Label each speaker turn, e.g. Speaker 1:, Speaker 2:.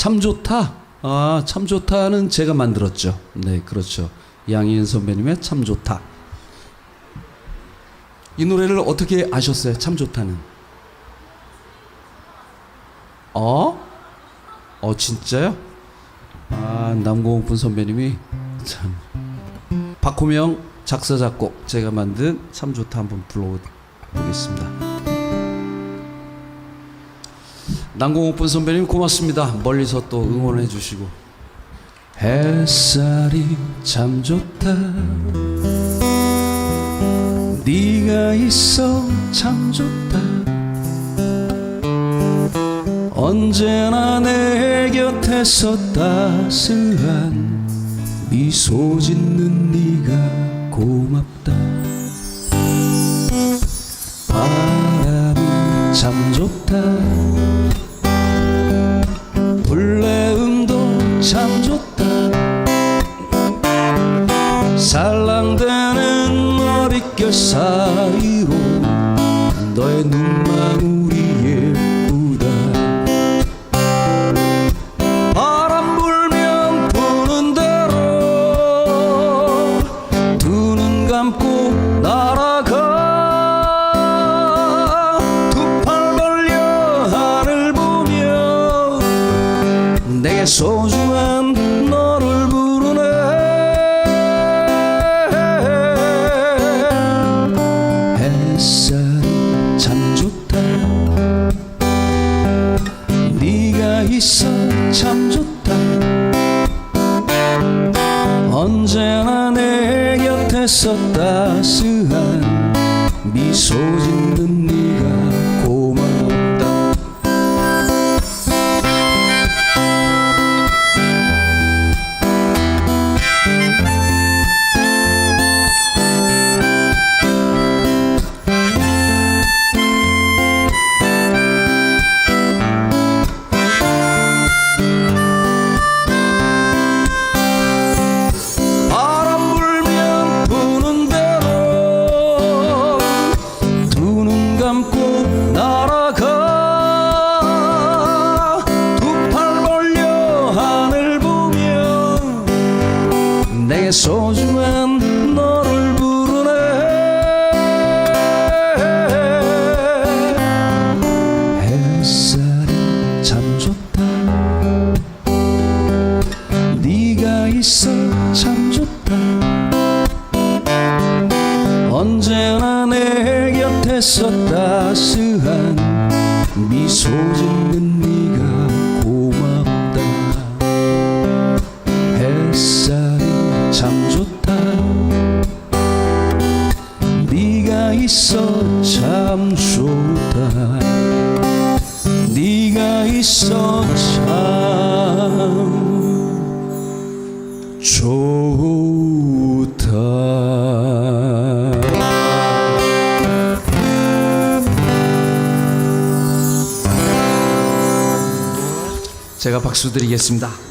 Speaker 1: 참 좋다. 아, 참 좋다는 제가 만들었죠. 네, 그렇죠. 양희은 선배님의 참 좋다. 이 노래를 어떻게 아셨어요? 참 좋다는. 어? 어, 진짜요? 아, 남궁옥분 선배님이 참. 박호명 작사 작곡 제가 만든 참 좋다 한번 불러보겠습니다. 남궁옥분 선배님 고맙습니다. 멀리서 또 응원해 주시고 햇살이 참 좋다. 네가 있어 참 좋다. 언제나 내 곁에서 따스한 미소 짓는 네가 고맙다 바람이 참 좋다 사이로 너의 눈망울이 예쁘다. 바람 불면 부는 대로 두 눈 감고 날아가. 두 팔 벌려 하늘 보며 내게 소중한 있어 참 좋다. 언제나 내 곁에 서 따스한 미소 짓는 네 내 소중한 너를 부르네. 햇살이 참 좋다. 네가 있어 참 좋다. 언제나 내 곁에 서 따스한 미소 짓는 네 참 좋다 네가 있어 참 좋다. 제가 박수 드리겠습니다.